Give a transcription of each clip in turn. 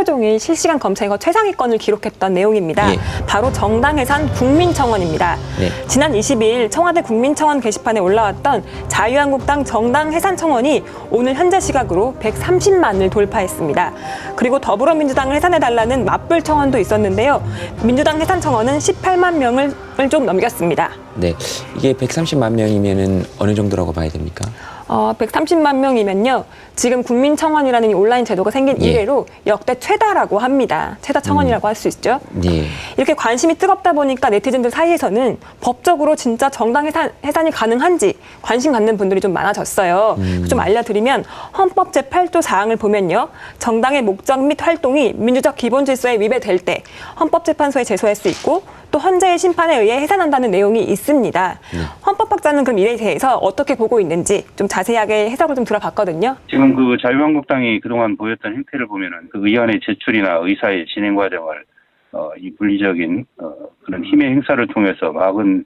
하루 종일 실시간 검색어 최상위권을 기록했던 내용입니다. 예. 바로 정당 해산 국민청원입니다. 네. 지난 22일 청와대 국민청원 게시판에 올라왔던 자유한국당 정당 해산 청원이 오늘 현재 시각으로 130만을 돌파했습니다. 그리고 더불어민주당을 해산해달라는 맞불 청원도 있었는데요. 민주당 해산 청원은 18만 명을 좀 넘겼습니다. 네. 이게 130만 명이면은 어느 정도라고 봐야 됩니까? 어, 130만 명이면요. 지금 국민청원이라는 이 온라인 제도가 생긴 예. 이래로 역대 최다라고 합니다. 최다 청원이라고 할 수 있죠. 예. 이렇게 관심이 뜨겁다 보니까 네티즌들 사이에서는 법적으로 진짜 정당 해산, 해산이 가능한지 관심 갖는 분들이 좀 많아졌어요. 좀 알려드리면 헌법 제8조 사항을 보면요. 정당의 목적 및 활동이 민주적 기본 질서에 위배될 때 헌법재판소에 제소할 수 있고 또 헌재의 심판에 의해 해산한다는 내용이 있습니다. 헌법학자는 그럼 이에 대해서 어떻게 보고 있는지 좀 자세하게 해석을 좀 들어봤거든요. 지금 그 자유한국당이 그동안 보였던 행태를 보면은 그 의안의 제출이나 의사의 진행 과정을 어, 이 물리적인 어, 그런 힘의 행사를 통해서 막은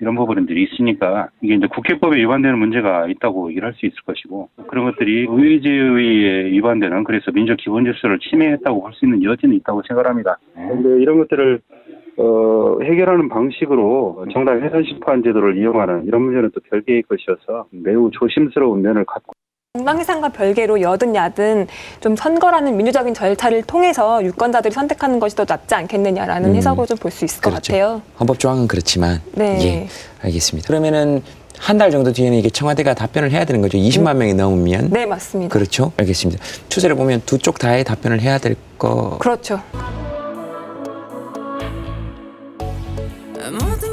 이런 부분들이 있으니까 이게 이제 국회법에 위반되는 문제가 있다고 얘기를 할 수 있을 것이고 그런 것들이 의제의에 위반되는 그래서 민족 기본 질서를 침해했다고 볼 수 있는 여지는 있다고 생각합니다. 그런데 이런 것들을 어, 해결하는 방식으로 정당 해산 심판 제도를 이용하는 이런 문제는 또 별개의 것이어서 매우 조심스러운 면을 갖고 정당 해산과 별개로 여든 야든 좀 선거라는 민주적인 절차를 통해서 유권자들이 선택하는 것이 더 낫지 않겠느냐라는 음. 해석으로 좀 볼 수 있을 것 그렇죠. 같아요. 헌법 조항은 그렇지만 네. 예. 알겠습니다. 그러면은 한 달 정도 뒤에는 이게 청와대가 답변을 해야 되는 거죠. 20만 명이 넘으면 네, 맞습니다. 그렇죠. 알겠습니다. 추세를 보면 두 쪽 다의 답변을 해야 될 거. 그렇죠. Mon